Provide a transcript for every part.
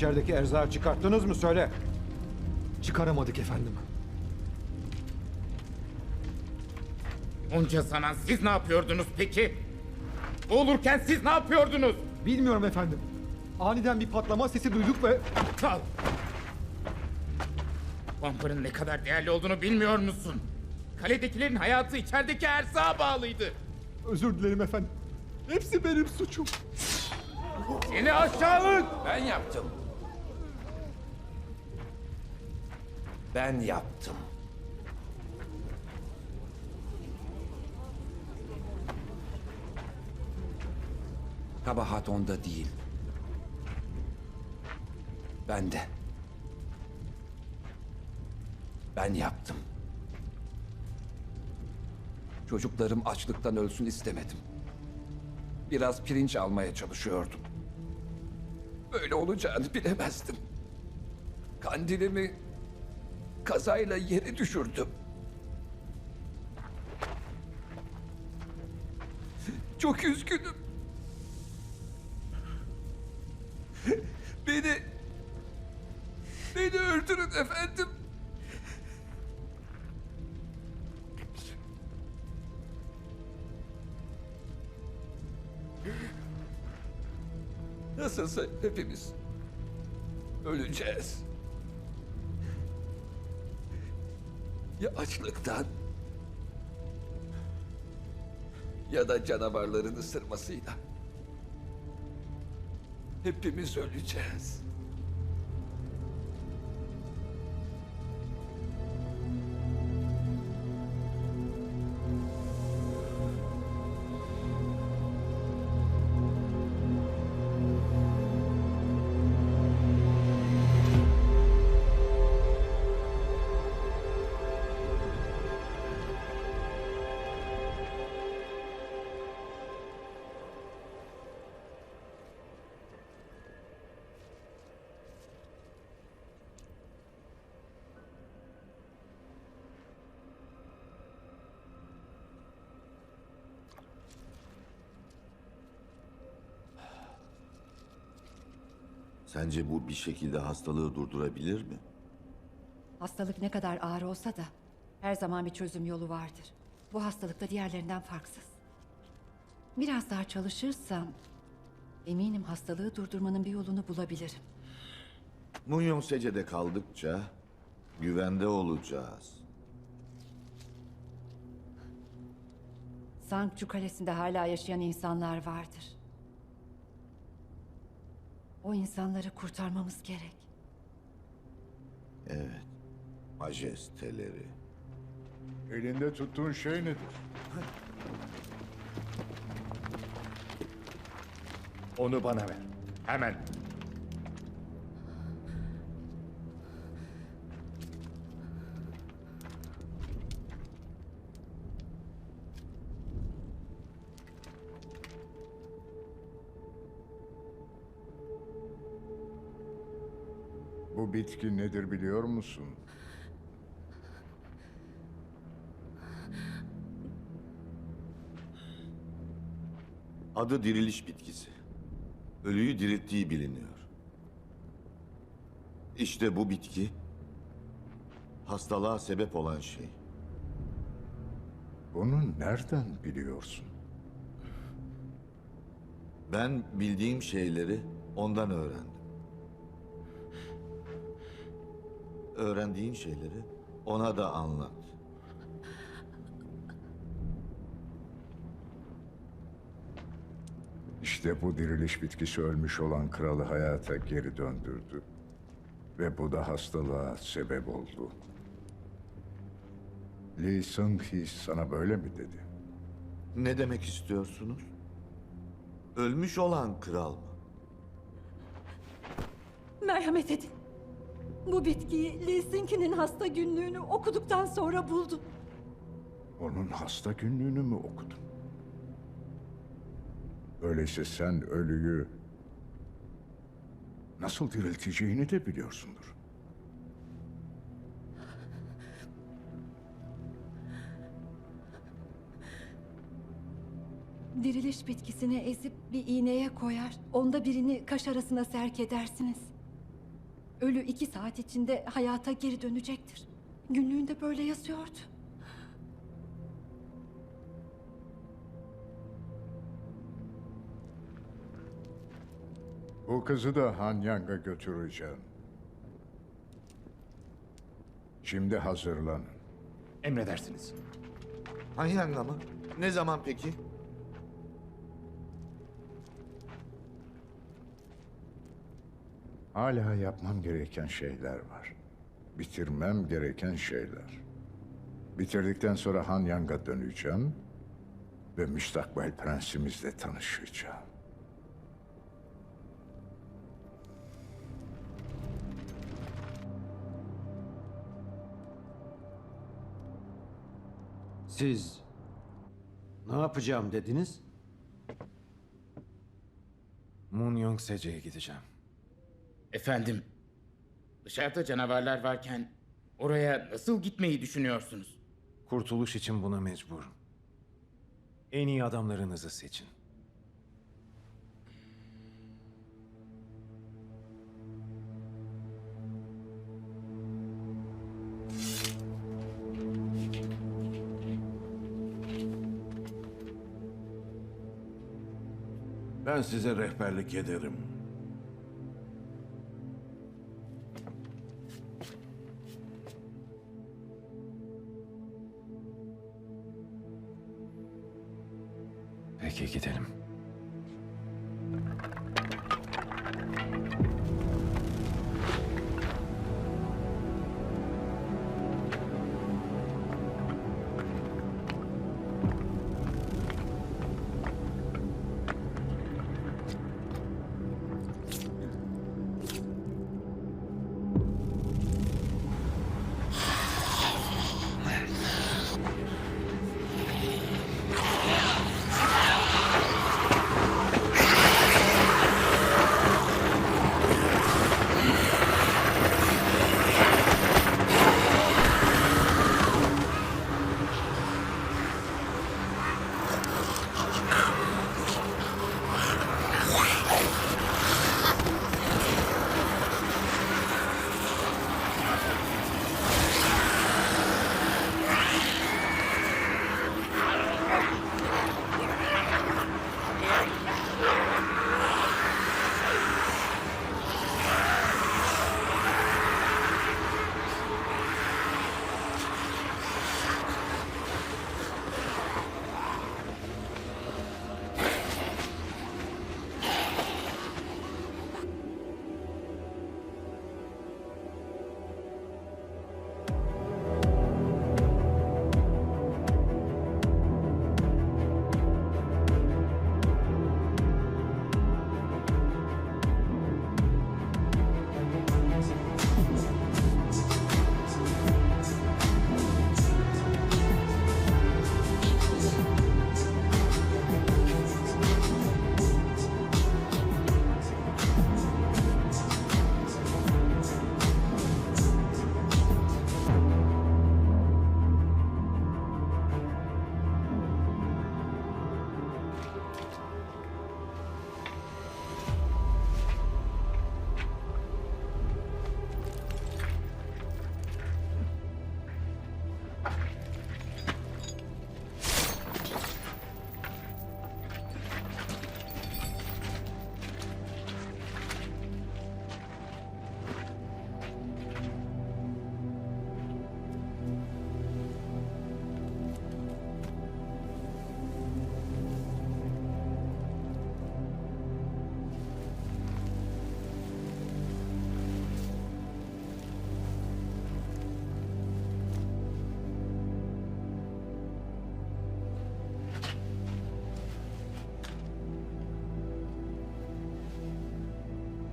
İçerideki erzağı çıkarttınız mı söyle. Çıkaramadık efendim. Onca zaman siz ne yapıyordunuz peki? Olurken siz ne yapıyordunuz? Bilmiyorum efendim. Aniden bir patlama sesi duyduk ve... Aptal! Vampir'in ne kadar değerli olduğunu bilmiyor musun? Kaledekilerin hayatı içerideki ersağa bağlıydı. Özür dilerim efendim. Hepsi benim suçum. Seni aşağılık! Ben yaptım. Ben yaptım. Kabahat onda değil. Ben de. Ben yaptım. Çocuklarım açlıktan ölsün istemedim. Biraz pirinç almaya çalışıyordum. Böyle olacağını bilemezdim. Kandilimi kazayla yere düşürdüm. Çok üzgünüm. Beni beni öldürün efendim. Nasılsa hepimiz öleceğiz. Ya açlıktan ya da canavarların ısırmasıyla. Hepimiz öleceğiz. Sence bu bir şekilde hastalığı durdurabilir mi? Hastalık ne kadar ağır olsa da her zaman bir çözüm yolu vardır. Bu hastalık da diğerlerinden farksız. Biraz daha çalışırsam eminim hastalığı durdurmanın bir yolunu bulabilirim. Munyon secede kaldıkça güvende olacağız. Sangchu Kalesi'nde hala yaşayan insanlar vardır. O insanları kurtarmamız gerek. Evet. Majesteleri. Elinde tuttuğun şey nedir? Onu bana ver. Hemen. Bu bitki nedir biliyor musun? Adı diriliş bitkisi. Ölüyü dirilttiği biliniyor. İşte bu bitki hastalığa sebep olan şey. Bunu nereden biliyorsun? Ben bildiğim şeyleri ondan öğrendim. Öğrendiğin şeyleri ona da anlat. İşte bu diriliş bitkisi ölmüş olan kralı hayata geri döndürdü. Ve bu da hastalığa sebep oldu. Lee Seung-hee sana böyle mi dedi? Ne demek istiyorsunuz? Ölmüş olan kral mı? Merhamet edin. Bu bitkiyi Lee Sinki'nin hasta günlüğünü okuduktan sonra buldum. Onun hasta günlüğünü mü okudun? Öyleyse sen ölüyü nasıl dirilteceğini de biliyorsundur. Diriliş bitkisini ezip bir iğneye koyar, onda birini kaş arasına serk edersiniz. Ölü iki saat içinde hayata geri dönecektir. Günlüğünde böyle yazıyordu. Bu kızı da Hanyang'a götüreceğim. Şimdi hazırlanın. Emredersiniz. Hanyanga mı? Ne zaman peki? Hala yapmam gereken şeyler var. Bitirmem gereken şeyler. Bitirdikten sonra Hanyang'a döneceğim ve müstakbel prensimizle tanışacağım. Siz ne yapacağım dediniz? Moon Young Sece'ye gideceğim. Efendim, dışarıda canavarlar varken oraya nasıl gitmeyi düşünüyorsunuz? Kurtuluş için buna mecburum. En iyi adamlarınızı seçin. Ben size rehberlik ederim. Peki gidelim.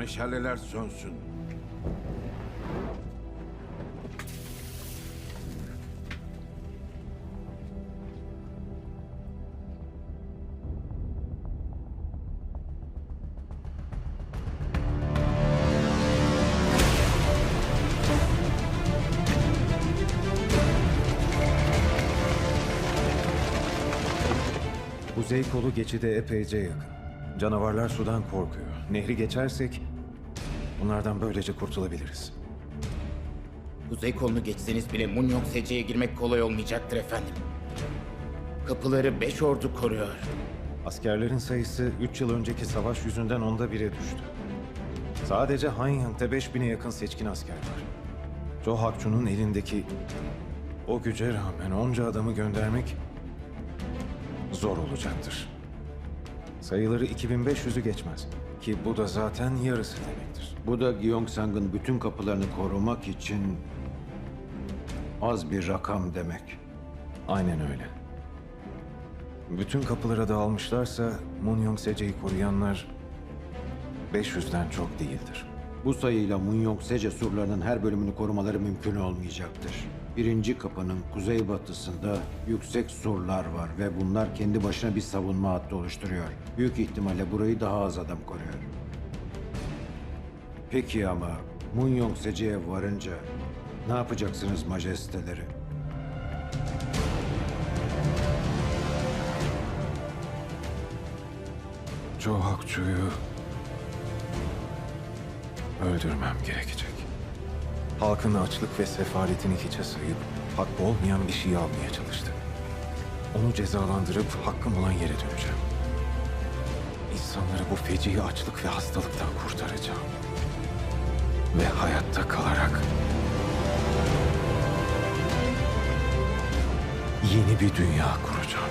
Meşaleler sönsün. Kuzey kolu geçide epeyce yakın. Canavarlar sudan korkuyor. Nehri geçersek Bunlardan böylece kurtulabiliriz. Kuzey kolunu geçseniz bile Munyong Sece'ye girmek kolay olmayacaktır efendim. Kapıları beş ordu koruyor. Askerlerin sayısı 3 yıl önceki savaş yüzünden onda bire düştü. Sadece Hanyang'da 5000'e yakın seçkin asker var. Joe Hakchu'nun elindeki o güce rağmen onca adamı göndermek zor olacaktır. Sayıları 2500'ü geçmez. Ki bu da zaten yarısı demektir. Bu da Gyeongsang'ın bütün kapılarını korumak için az bir rakam demek. Aynen öyle. Bütün kapılara dağılmışlarsa Munyong Sece'yi koruyanlar 500'den çok değildir. Bu sayıyla Munyong Sece surlarının her bölümünü korumaları mümkün olmayacaktır. Birinci kapının kuzeybatısında yüksek surlar var ve bunlar kendi başına bir savunma hattı oluşturuyor. Büyük ihtimalle burayı daha az adam koruyor. Peki ama Munyong Sece'ye varınca ne yapacaksınız majesteleri? Joe Hakçu'yu öldürmem gerekecek. Halkın açlık ve sefaletini hiçe sayıp hakkı olmayan bir şey almaya çalıştı. Onu cezalandırıp hakkım olan yere döneceğim. İnsanları bu feci açlık ve hastalıktan kurtaracağım. Ve hayatta kalarak yeni bir dünya kuracağım.